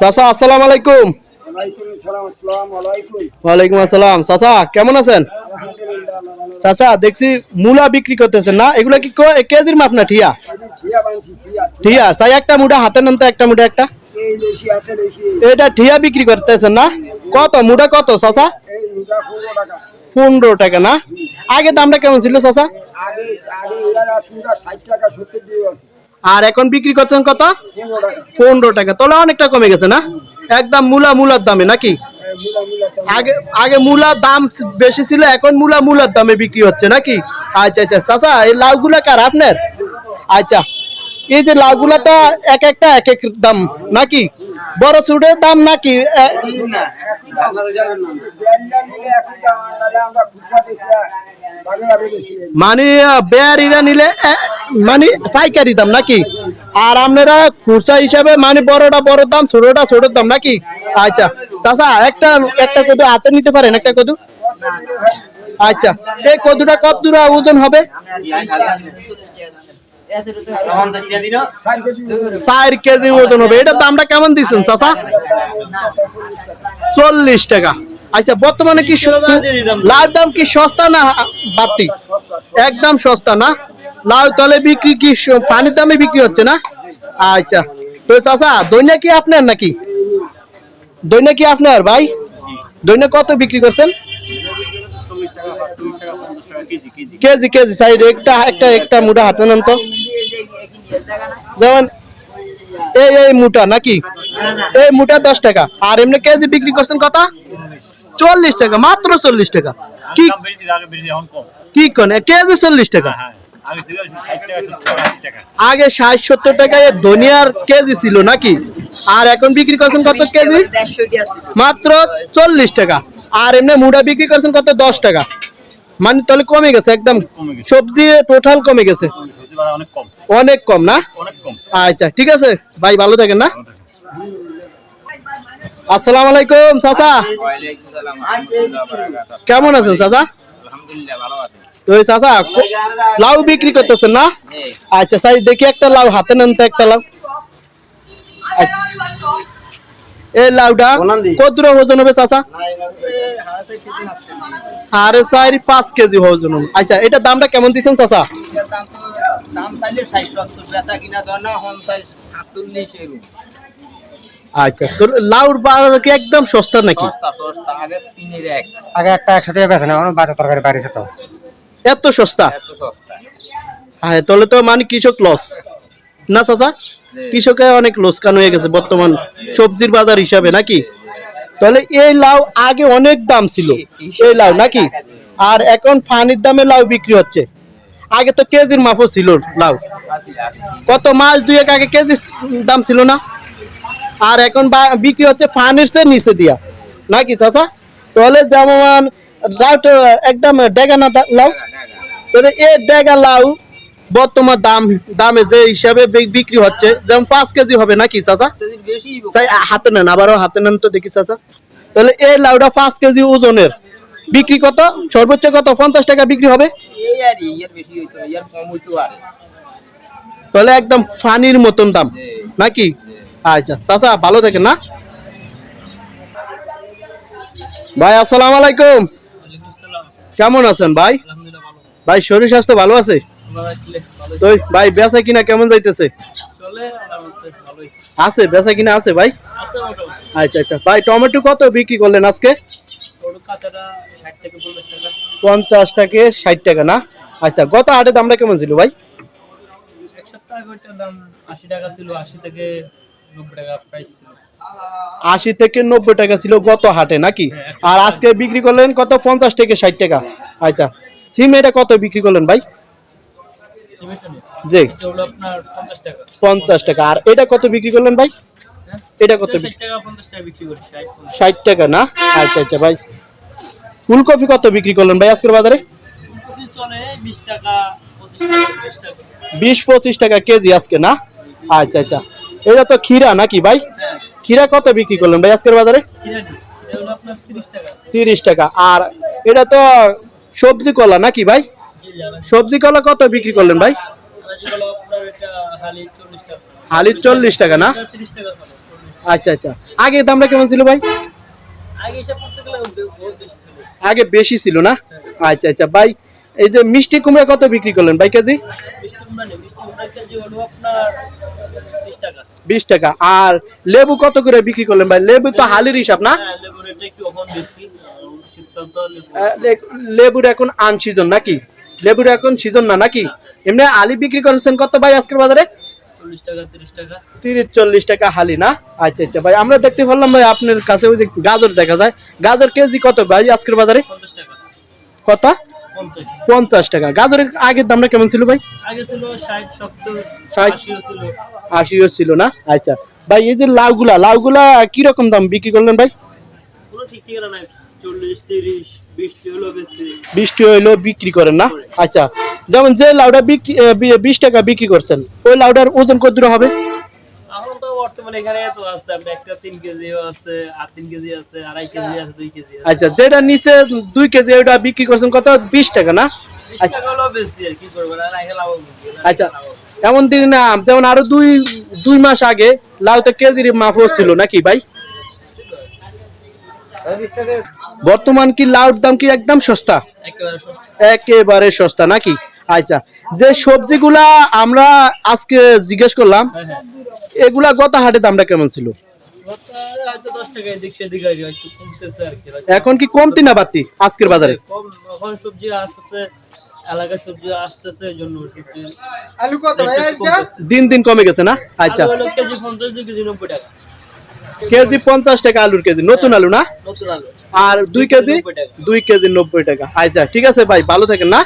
চাচা, আসসালামু আলাইকুম। ওয়ালাইকুম আসসালাম। চাচা, কেমন আছেন? চাচা, দেখছি মূলা বিক্রি করতেছেন না? এগুলা কি কেজির মাপ না ঠিয়া? ঠিয়া, চাই একটা মুঠা হাতে নেন তো একটা মুঠা, একটা। এটা ঠিয়া বিক্রি করতেছেন না? কত? মুঠা কত, চাচা? পনেরো টাকা না? আগে দামটা কেমন ছিল, চাচা? আর এখন বিক্রি করছেন কত? পনেরো টাকা। তাহলে অনেকটা কমে গেছে না? একদম মূলা মূলার দামে নাকি? মুলা মুলা আগে আগে মূলার দাম বেশি ছিল, এখন মূলা মূলার দামে বিক্রি হচ্ছে নাকি? আচ্ছা আচ্ছা। চাচা, এই লাউগুলা কার আপনার? আচ্ছা। এই যে লাউগুলা তো এক একটা এক এক দাম নাকি? বড় সুটের দাম নাকি? মানে বেয়ারিরা নিলে মানে পাইকারি দাম নাকি? আর আপনারা খুচরা হিসাবে মানে বড়টা বড় দাম ছোটটা ছোটোর দাম নাকি? আচ্ছা চাচা একটা একটা কদু হাতে নিতে পারেন একটা কদু? আচ্ছা এই কদুটা কত দূর ওজন হবে? কেজি চার কেজি ওজন হবে। এটার দামটা কেমন দিচ্ছেন চল্লিশ টাকা। আচ্ছা বর্তমানে কি লাউ দাম কি সস্তা না বাড়তি? একদম সস্তা না? লাউ তলে বিক্রি কি পানির দামে বিক্রি হচ্ছে না? আচ্ছা। তো চাচা দৈন্য কি আপনার নাকি? দৈন্য কি আপনার ভাই? দৈন্য কত বিক্রি করছেন? কেজি কেজি সাইড একটা একটা একটা মুঠা হাতে নেন তো। যেমন এই এই মুটা নাকি? এই মুটা দশ টাকা। আর এমনি কেজি বিক্রি করছেন কত? চল্লিশ টাকা মাত্র চল্লিশ টাকা। কি কি কোন? কেজি চল্লিশ টাকা। হ্যাঁ। আগে ষাট সত্তর টাকায় ধনিয়ার কেজি ছিল নাকি? আর এখন বিক্রি করছেন কত কেজি? মাত্র চল্লিশ টাকা। আর এমনি মুড়া বিক্রি করছেন কত? দশ টাকা। মানে তাহলে কমে গেছে একদম। সবজি টোটাল কমে গেছে। অনেক কম। না? আচ্ছা ঠিক আছে। ভাই ভালো থাকেন না। আসসালামু আলাইকুম চাচা। কেমন আছেন চাচা? তো এই চাচা লাউ বিক্রি করতেছেন না? আচ্ছা সাই দেখি একটা লাউ হাতে নেন তো একটা লাউ। আচ্ছা। এই লাউটা কত দূর ওজন হবে চাচা? সাড়ে চার পাঁচ কেজি ওজন হবে। আচ্ছা এটা দামটা কেমন দিচ্ছেন চাচা? বেচা এরকম আচ্ছা তো লাউর বাজার কি একদম সস্তা নাকি? সস্তা সস্তা আগে তিনের এক। আগে একটা একশো টাকা বেছে না বাজার তরকারি বাড়িছে তো। এত সস্তা? হ্যাঁ তাহলে তো মানে কৃষক লস না চাচা? কৃষকে অনেক লোসকান হয়ে গেছে বর্তমান সবজির বাজার হিসাবে নাকি? তাহলে এই লাউ আগে অনেক দাম ছিল। এই লাউ নাকি? আর এখন ফানির দামে লাউ বিক্রি হচ্ছে। আগে তো কেজির মাপও ছিল লাউ। কত মাস দুয়েক আগে কেজি দাম ছিল না? আর এখন বিক্রি হচ্ছে ফানির চেয়ে নিচে দিয়া। নাকি চাচা? তাহলে যেমন লাউ তো একদম ডেগা না দা- লাউ। তাহলে এ ডেগা লাউ বর্তমান দাম দামে যে হিসাবে বিক্রি হচ্ছে যেমন পাঁচ কেজি হবে নাকি চাচা? হাতে নেন আবারও হাতে নেন তো দেখি চাচা। তাহলে এই লাউটা পাঁচ কেজি ওজনের। বিক্রি কত? সর্বোচ্চ কত? পঞ্চাশ টাকা বিক্রি হবে? তাহলে একদম ফানির মতন দাম নাকি? আচ্ছা চাচা ভালো থাকেন না? ভাই আসসালামু আলাইকুম। কেমন আছেন ভাই? ভাই শরীর স্বাস্থ্য ভালো আছে? তো ভাই বেচা কিনা কেমন যাইতেছে? আছে বেচা কিনা আছে ভাই? আচ্ছা আচ্ছা। ভাই টমেটো কত বিক্রি করলেন আজকে? পঞ্চাশ টাকা। ষাট টাকা না? আচ্ছা গত হাটে দামটা কেমন ছিল ভাই? আশি থেকে নব্বই টাকা ছিল। আশি থেকে নব্বই টাকা ছিল গত হাটে নাকি? আর আজকে বিক্রি করলেন কত? পঞ্চাশ থেকে ষাট টাকা। আচ্ছা সিম এটা কত বিক্রি করলেন ভাই? জি। পঞ্চাশ টাকা। আর এটা কত বিক্রি করলেন ভাই? এটা কত ষাট টাকা না? আচ্ছা আচ্ছা ভাই। ফুলকপি কত বিক্রি করলেন ভাই আজকের বাজারে? বিশ পঁচিশ টাকা কেজি আজকে না? আচ্ছা আচ্ছা। এটা তো খিরা নাকি ভাই? হ্যাঁ। খিরা কত বিক্রি করলেন ভাই আজকের বাজারে? তিরিশ টাকা। আর এটা তো সবজি কলা নাকি ভাই? সবজি কলা কত বিক্রি করলেন ভাই? হালি চল্লিশ টাকা না? আচ্ছা আচ্ছা। আগে দামটা কেমন ছিল ভাই? আগে বেশি ছিল না? আচ্ছা আচ্ছা। ভাই, এই যে মিষ্টি কুমড়া কত বিক্রি করলেন ভাই কেজি? বিশ টাকা। আর লেবু কত করে বিক্রি করলেন ভাই? লেবু তো হালির হিসাব না? লেবুর এখন আন সিজন নাকি? লেবুর এখন সিজন না নাকি? এমনি আলি বিক্রি করেছেন কত ভাই আজকের বাজারে? তিরিশ চল্লিশ টাকা হালি না? আচ্ছা আচ্ছা ভাই আমরা দেখতে পারলাম ভাই আপনার কাছে ওই যে গাজর দেখা যায়। গাজর কেজি কত ভাই আজকের বাজারে? কত? পঞ্চাশ। টাকা। গাজরের আগের দামটা কেমন ছিল ভাই? ছিল। আশিও না? আচ্ছা ভাই এই যে লাউগুলা লাউগুলা কি রকম দাম বিক্রি করলেন ভাই? ঠিক ঠিকানা নাই। চল্লিশ তিরিশ বৃষ্টি হলো বেশি। বৃষ্টি হইল বিক্রি করেন না? আচ্ছা যেমন যে লাউটা বিক্রি বিশ টাকা বিক্রি করছেন ওই লাউটার ওজন কত দূর হবে? এখন তো বর্তমানে এখানে এত আছে আপনি একটা তিন কেজিও আছে আর তিন কেজি আছে আড়াই কেজি আছে দুই কেজি আছে। আচ্ছা যেটা নিচে দুই কেজি ওটা বিক্রি করছেন কত? বিশ টাকা না? আচ্ছা টাকা হলো বেশি আর কি করব? না আচ্ছা। এমন দিন যেমন আরও দুই দুই মাস আগে লাউ তো কেজির মাপ ছিল নাকি ভাই? বর্তমান কি লাউর দাম কি একদম সস্তা? একেবারে সস্তা। নাকি? আচ্ছা যে সবজিগুলা আমরা আজকে জিজ্ঞেস করলাম হ্যাঁ হ্যাঁ। এগুলা গত হাটে দামটা কেমন ছিল? এখন কি কমতি না বাড়তি আজকের বাজারে? এখন সবজি আসতেছে এলাকার সবজি আসতেছে এই জন্য সবজি আলু কত ভাই রেটটা আজকে? কমতেছে। দিন দিন কমে গেছে না? আচ্ছা। কেজি পঞ্চাশ কেজি নব্বই টাকা। কেজি পঞ্চাশ টাকা আলুর কেজি নতুন আলু না? নতুন আলু। আর দুই কেজি? নব্বই টাকা। দুই কেজি নব্বই টাকা। আচ্ছা ঠিক আছে ভাই ভালো থাকেন না?